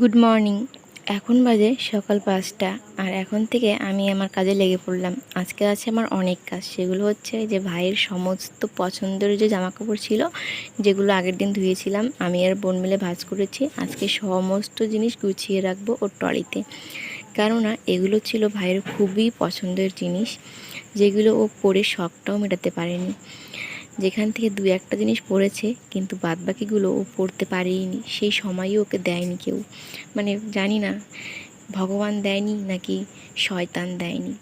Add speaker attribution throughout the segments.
Speaker 1: Good morning এখন বাজে সকাল পাঁচটা, আর এখন থেকে আমি আমার কাজে লেগে পড়লাম। আজকে আছে আমার অনেক কাজ, সেগুলো হচ্ছে যে ভাইয়ের সমস্ত পছন্দের যে জামা কাপড় ছিল, যেগুলো আগের দিন ধুয়েছিলাম, আমি আর বোন মিলে ভাজ করেছি। আজকে সমস্ত জিনিস গুছিয়ে রাখব ওর ট্রলিতে। কেননা এগুলো ছিল ভাইয়ের খুবই পছন্দের জিনিস, যেগুলো ও পরে শখটাও মেটাতে পারেনি। যেখান থেকে দু একটা জিনিস পড়েছে, কিন্তু বাদবাকিগুলো ও পড়তে পারেইনি। সেই সময়ও ওকে দেয়নি কেউ। মানে জানি না, ভগবান দেয়নি নাকি শয়তান দেয়নি।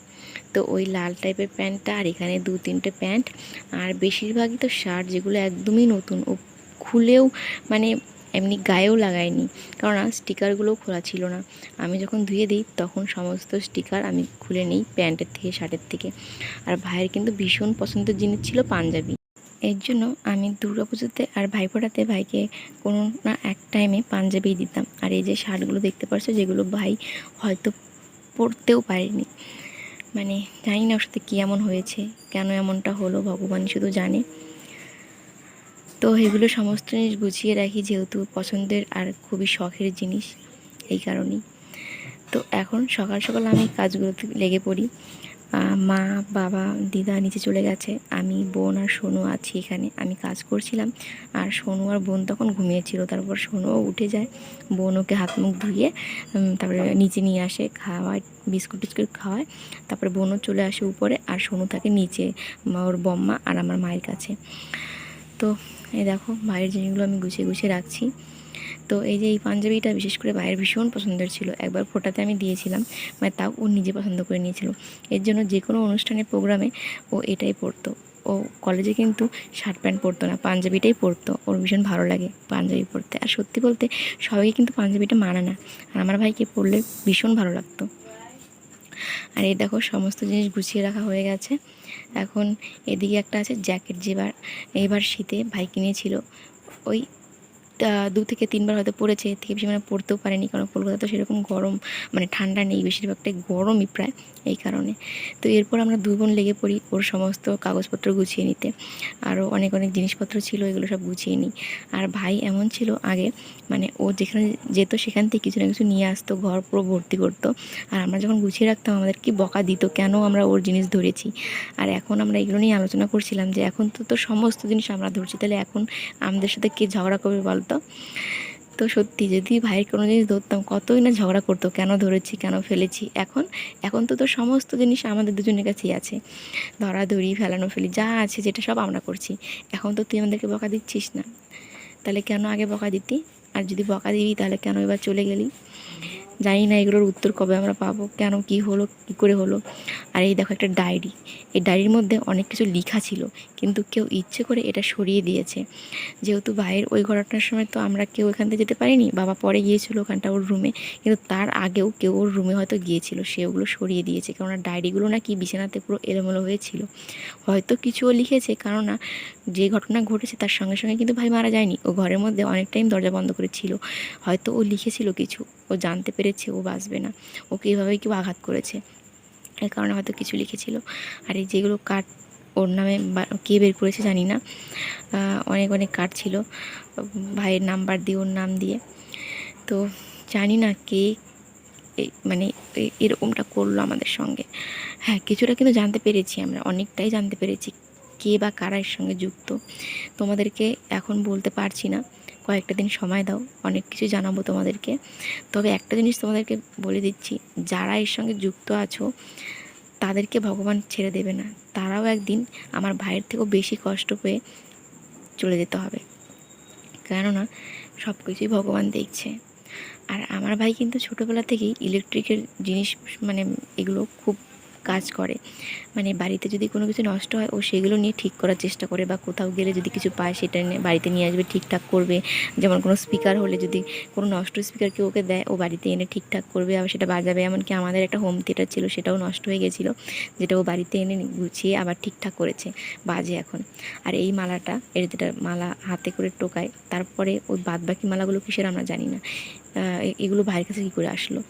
Speaker 1: তো ওই লাল টাইপের প্যান্টটা আর এখানে দু তিনটে প্যান্ট, আর বেশিরভাগই তো শার্ট যেগুলো একদমই নতুন। ও খুলেও মানে এমনি গায়েও লাগায়নি। কারণ স্টিকারগুলোও খোলা ছিল না। আমি যখন ধুয়ে দিই, তখন সমস্ত স্টিকার আমি খুলে নিই প্যান্টের থেকে শার্টের থেকে। আর ভাইয়ের কিন্তু ভীষণ পছন্দের জিনিস ছিল পাঞ্জাবি। এর জন্য আমি দুর্গাপুজোতে আর ভাইফোঁটাতে ভাইকে কোনো না এক টাইমে পাঞ্জাবি দিতাম। আর এই যে শার্টগুলো দেখতে পাচ্ছ যেগুলো ভাই হয়তো পরতেও পারেনি। মানে জানি না ওর সাথে কী এমন হয়েছে, কেন এমনটা হলো, ভগবান শুধু জানে। তো এগুলো সমস্ত জিনিস গুছিয়ে রাখি যেহেতু পছন্দের আর খুবই শখের জিনিস, এই কারণেই। তো এখন সকাল সকাল আমি কাজগুলোতে লেগে পড়ি। মা, বাবা, দিদা নিচে চলে গেছে। আমি, বোন আর সোনু আছি এখানে। আমি কাজ করছিলাম আর সোনু আর বোন তখন ঘুমিয়েছিল। তারপর সোনুও উঠে যায়। বোন ওকে হাত মুখ ধুয়ে তারপরে নিচে নিয়ে আসে, খাওয়ায়, বিস্কুট টিস্কুট খাওয়ায়। তারপরে বোনও চলে আসে উপরে আর সোনু থাকে নিচে ওর বম্মা আর আমার মায়ের কাছে। তো, এই দেখো ভাইয়ের জিনিসগুলো আমি গুছিয়ে গুছিয়ে রাখছি। তো এই যে এই পাঞ্জাবিটা বিশেষ করে ভাইয়ের ভীষণ পছন্দের ছিল, একবার ফোটাতে আমি দিয়েছিলাম মানে তাও ও নিজে পছন্দ করে নিয়েছিল। এর জন্য যে কোনো অনুষ্ঠানের প্রোগ্রামে ও এটাই পরতো। ও কলেজে কিন্তু শার্ট প্যান্ট পরতো না, পাঞ্জাবিটাই পরতো। ওর ভীষণ ভালো লাগে পাঞ্জাবি পরতে। আর সত্যি বলতে সবাইকে কিন্তু পাঞ্জাবিটা মানে না। আর আমার ভাইকে পরলে ভীষণ ভালো লাগতো। আর এই দেখো সমস্ত জিনিস গুছিয়ে রাখা হয়ে গেছে। এখন এদিকে একটা আছে জ্যাকেট, যেবার, এবার শীতে ভাই কিনেছিল ওই দু থেকে তিনবার হয়তো পড়েছে, এর থেকে বেশি মানে পড়তেও পারেনি, কারণ কলকাতা তো সেরকম গরম মানে ঠান্ডা নেই, বেশিরভাগটাই গরমই প্রায় এই কারণে। তো এরপর আমরা দুই বোন লেগে পড়ি ওর সমস্ত কাগজপত্র গুছিয়ে নিতে। আরও অনেক অনেক জিনিসপত্র ছিল, এগুলো সব গুছিয়ে নিই। আর ভাই এমন ছিল আগে মানে ও যেখানে যেত সেখান থেকে কিছু না কিছু নিয়ে আসতো, ঘর পুরো ভর্তি করতো। আর আমরা যখন গুছিয়ে রাখতাম, আমাদের কি বকা দিত, কেন আমরা ওর জিনিস ধরেছি? আর এখন আমরা এগুলো নিয়ে আলোচনা করছিলাম যে এখন তো তো সমস্ত জিনিস আমরা ধরছি, তাহলে এখন আমাদের সাথে কে ঝগড়া করবে বলতো? তো সত্যি যদি ভাইয়ের কোনো জিনিস ধরতাম, কতই না ঝগড়া করতো, কেন ধরেছি, কেন ফেলেছি? এখন এখন তো তো সমস্ত জিনিস আমাদের দুজনের কাছেই আছে। ধরাধরি, ফেলানো ফেলি, যা আছে যেটা সব আমরা করছি। এখন তো তুই আমাদেরকে বকা দিচ্ছিস না। তাহলে কেন আগে বকা দিতি? আর যদি বকা দিবি, তাহলে কেন এবার চলে গেলি? জানি না এগুলোর উত্তর কবে আমরা পাবো, কেন, কি হলো, কি করে হলো। আর এই দেখো একটা ডায়েরি, এই ডায়েরির মধ্যে অনেক কিছু লেখা ছিল, কিন্তু কেউ ইচ্ছে করে এটা সরিয়ে দিয়েছে। যেহেতু ভাইয়ের ওই ঘটনার সময় তো আমরা কেউ এখান থেকে যেতে পারিনি, বাবা পরে গিয়েছিল ওখানটা ওর রুমে কিন্তু তার আগেও কেউ ওর রুমে হয়তো গিয়েছিল, সে ওগুলো সরিয়ে দিয়েছে, কেননা ডায়েরিগুলো নাকি বিছানাতে পুরো এলোমেলো হয়েছিল। হয়তো কিছুও লিখেছে, কেননা যে ঘটনা ঘটেছে তার সঙ্গে সঙ্গে কিন্তু ভাই মারা যায়নি, ও ঘরের মধ্যে অনেক টাইম দরজা বন্ধ করে ছিল, হয়তো ও লিখেছিল কিছু। ও জানতে পেরেছে, ও বাঁচবে না। ওকে এভাবেই কেউ আঘাত করেছে। এর কারণে হয়তো কিছু লিখেছিল। আর এই যেগুলো কার্ড ওর নামে কে বের করেছে জানি না। অনেক অনেক কার্ড ছিল। ভাইয়ের নাম্বার দিয়ে, ওর নাম দিয়ে। তো জানি না কে মানে এরকমটা করল আমাদের সঙ্গে। হ্যাঁ কিছুটা কিন্তু জানতে পেরেছি আমরা। অনেকটাই জানতে পেরেছি কে বা কারা এর সঙ্গে যুক্ত। তোমাদেরকে এখন বলতে পারছি না। কয়েকটা দিন সময় দাও, অনেক কিছু জানাব তোমাদেরকে। তবে একটা জিনিস তোমাদেরকে বলে দিচ্ছি, যারা এর সঙ্গে যুক্ত আছো, তাদেরকে ভগবান ছেড়ে দেবে না। তারাও একদিন আমার ভাইয়ের থেকেও বেশি কষ্ট পেয়ে চলে যেতে হবে। কেননা সব কিছুই ভগবান দেখছে। আর আমার ভাই কিন্তু ছোটোবেলা থেকেই ইলেকট্রিকের জিনিস মানে এগুলো খুব কাজ করে। মানে বাড়িতে যদি কোনো কিছু নষ্ট হয়, ও সেগুলো নিয়ে ঠিক করার চেষ্টা করে বা কোথাও গেলে যদি কিছু পায়, সেটা নিয়ে বাড়িতে নিয়ে আসবে, ঠিকঠাক করবে। যেমন কোনো স্পিকার হলে যদি কোনো নষ্ট স্পিকার কেউ ওকে দেয়, ও বাড়িতে এনে ঠিকঠাক করবে, আবার সেটা বাজাবে। এমনকি আমাদের একটা হোম থিয়েটার ছিল, সেটাও নষ্ট হয়ে গেছিল, যেটা ও বাড়িতে এনে গুছিয়ে আবার ঠিকঠাক করেছে। বাজে এখন। আর এই মালাটা এর যেটা মালা হাতে করে টোকায়, তারপরে ওই বাদবাকি মালাগুলো কিসের আমরা জানি না। এগুলো ভাইয়ের কাছে কী করে আসলো?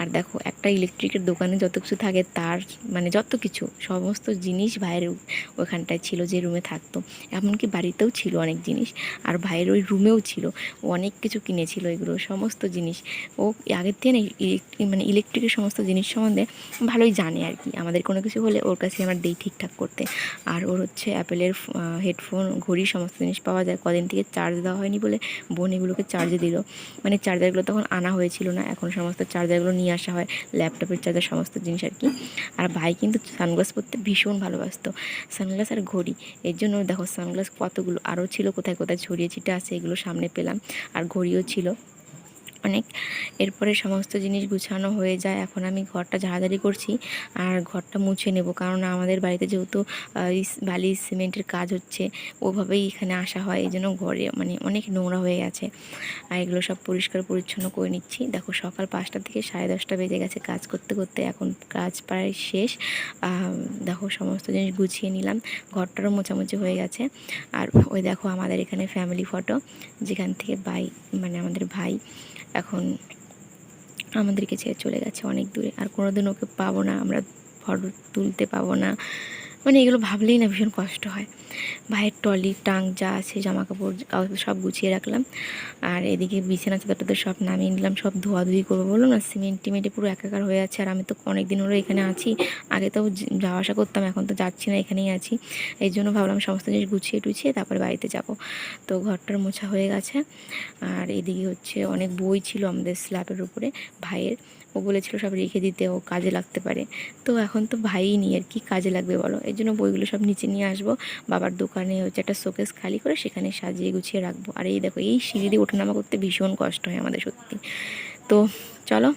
Speaker 1: আর দেখো, একটা ইলেকট্রিকের দোকানে যত কিছু থাকে তার মানে যত কিছু, সমস্ত জিনিস ভাইয়ের ওখানটায় ছিল, যে রুমে থাকতো। এমনকি বাড়িতেও ছিল অনেক জিনিস, আর ভাইয়ের ওই রুমেও ছিল। অনেক কিছু কিনেছিল এগুলো, সমস্ত জিনিস। ও আগের থেকে মানে ইলেকট্রিকের সমস্ত জিনিস সম্বন্ধে ভালোই জানে আর কি। আমাদের কোনো কিছু হলে ওর কাছে আমার দেই ঠিকঠাক করতে। আর ওর হচ্ছে অ্যাপেলের হেডফোন ঘড়ি সমস্ত জিনিস পাওয়া যায়। কদিন থেকে চার্জ দেওয়া হয়নি বলে বোন এগুলোকে চার্জে দিল। মানে চার্জারগুলো তখন আনা হয়েছিল না। এখন সমস্ত চার্জারগুলো নিয়ে আসা হয়, ল্যাপটপের চার্জার, সমস্ত জিনিস আর কি। আর ভাই কিন্তু সানগ্লাস পরতে ভীষণ ভালোবাসত। সানগ্লাস আর ঘড়ি, এর জন্য দেখো সানগ্লাস কতগুলো, আরও ছিল কোথায় কোথায়, ছড়িয়ে ছিটে আছে এগুলো সামনে পেলাম। আর ঘড়িও ছিল। অনেক। এরপরে সমস্ত জিনিস গুছানো হয়ে যায়। এখন আমি ঘরটা ঝাড়াঝাড়ি করছি আর ঘরটা মুছে নেব। কারণ আমাদের বাড়িতে যেহেতু বালি, সিমেন্টের কাজ হচ্ছে, ওভাবেই এখানে আসা হয়। এই জন্য ঘরে মানে অনেক নোংরা হয়ে গেছে। আর এগুলো সব পরিষ্কার পরিচ্ছন্ন করে নিচ্ছি। দেখো সকাল পাঁচটা থেকে সাড়ে দশটা বেজে গেছে কাজ করতে করতে। এখন কাজ প্রায় শেষ। দেখো সমস্ত জিনিস গুছিয়ে নিলাম। ঘরটারও মোছামুছি হয়ে গেছে। আর ওই দেখো আমাদের এখানে ফ্যামিলি ফটো যেখান থেকে ভাই মানে আমাদের ভাই এখন আমাদেরকে ছেড়ে চলে গেছে অনেক দূরে। আর কোনোদিন ওকে পাবো না, আমরা ফটো তুলতে পাবো না। মানে এগুলো ভাবলেই না ভীষণ কষ্ট হয়। ভাইয়ের টলি টাং যা আছে জামা কাপড় সব গুছিয়ে রাখলাম। আর এদিকে বিছানা চাদর টাদর সব নামিয়ে নিলাম, সব ধোয়াধুয়ি করব বললাম না সিমেন্ট টিমেন্টে পুরো একাকার হয়ে আছে। আর আমি তো অনেক দিন হলো এখানে আছি। আগে তো যাওয়া আসা করতাম, এখন তো যাচ্ছি না, এখানেই আছি। এই জন্য ভাবলাম সমস্ত জিনিস গুছিয়ে টুছিয়ে তারপরে বাড়িতে যাব। তো ঘরটার মোছা হয়ে গেছে। আর এদিকে হচ্ছে অনেক বই ছিল আমাদের স্ল্যাবের উপরে, ভাইয়ের। ও বলেছিল সব রেখে দিতে, ও কাজে লাগতে পারে। তো এখন তো ভাইই নিয়ে আর কি কাজে লাগবে বলো। এই জন্য বইগুলো সব নিচে নিয়ে আসব। বাবার দোকানে হচ্ছে একটা শোকেস খালি করে সেখানে সাজিয়ে গুছিয়ে রাখব। আর এই দেখো, এই সিঁড়ি দিয়ে ওঠানামা করতে ভীষণ কষ্ট হয় আমাদের সত্যি। তো চলো,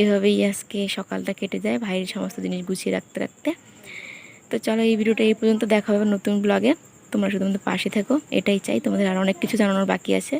Speaker 1: এভাবেই আজকে সকালটা কেটে যায় ভাইয়ের সমস্ত জিনিস গুছিয়ে রাখতে রাখতে। তো চলো, এই ভিডিওটা এই পর্যন্ত দেখা হবে নতুন ব্লগে তোমরা শুধুমাত্র পাশে থেকো, এটাই চাই। তোমাদের আর অনেক কিছু জানানোর বাকি আছে।